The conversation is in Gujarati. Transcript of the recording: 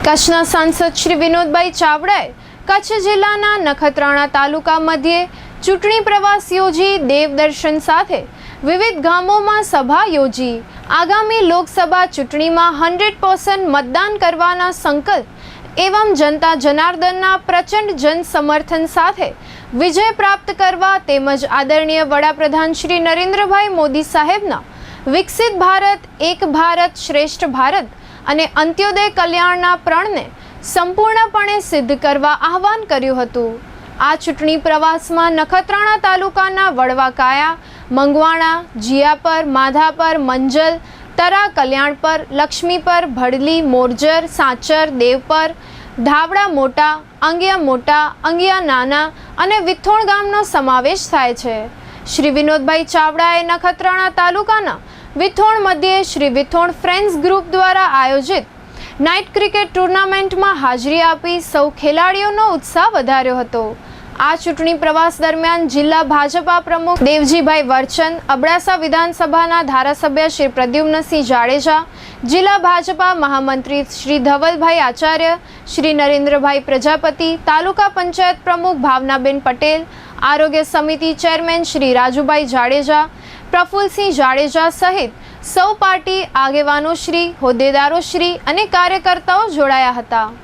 કચ્છના સાંસદ શ્રી વિનોદભાઈ ચાવડાએ કચ્છ જિલ્લાના નખત્રાણા તાલુકા મધ્યે ચૂંટણી પ્રવાસ યોજી દેવદર્શન સાથે વિવિધ ગામોમાં સભા યોજી. આગામી લોકસભા ચૂંટણીમાં હંડ્રેડ પર્સન્ટ મતદાન કરવાના સંકલ્પ એવં જનતા જનાર્દનના પ્રચંડ જન સમર્થન સાથે વિજય પ્રાપ્ત કરવા તેમજ આદરણીય વડાપ્રધાન શ્રી નરેન્દ્રભાઈ મોદી સાહેબના વિકસિત ભારત, એક ભારત શ્રેષ્ઠ ભારત અને અંત્યોદય કલ્યાણના પ્રણને સંપૂર્ણપણે સિદ્ધ કરવા આહવાન કર્યું હતું. આ ચૂંટણી પ્રવાસમાં નખત્રાણા તાલુકાના વડવાકાયા, મંગવાણા, જીયાપર, માધાપર, મંજલ, તરા કલ્યાણપર લક્ષ્મીપર, ભડલી, મોરજર, સાચર, દેવપર, ધાવડા મોટા, અંગિયા મોટા, અંગિયા નાના અને વિથોણ ગામનો સમાવેશ થાય છે. શ્રી વિનોદભાઈ ચાવડાએ નખત્રાણા તાલુકાના વિથોણ મધ્યે શ્રી વિથોણ ફ્રેન્ડ્સ ગ્રુપ દ્વારા આયોજિત નાઇટ ક્રિકેટ ટુર્નામેન્ટમાં હાજરી આપી સૌ ખેલાડીઓનો ઉત્સાહ વધાર્યો હતો. આ ચૂંટણી પ્રવાસ દરમિયાન જિલ્લા ભાજપા પ્રમુખ દેવજીભાઈ વર્ચન, અબડાસા વિધાનસભાના ધારાસભ્ય શ્રી પ્રદ્યુમ્નસિંહ જાડેજા, જિલ્લા ભાજપા મહામંત્રી શ્રી ધવલભાઈ આચાર્ય, શ્રી નરેન્દ્રભાઈ પ્રજાપતિ, તાલુકા પંચાયત પ્રમુખ ભાવનાબેન પટેલ આરોગ્ય સમિતિ ચેરમેન શ્રી રાજુભાઈ જાડેજા, પ્રફુલસિંહ જાડેજા સહિત સૌ પાર્ટી આગેવાનો શ્રી, હોદ્દેદારો શ્રી અને કાર્યકર્તાઓ જોડાયા હતા.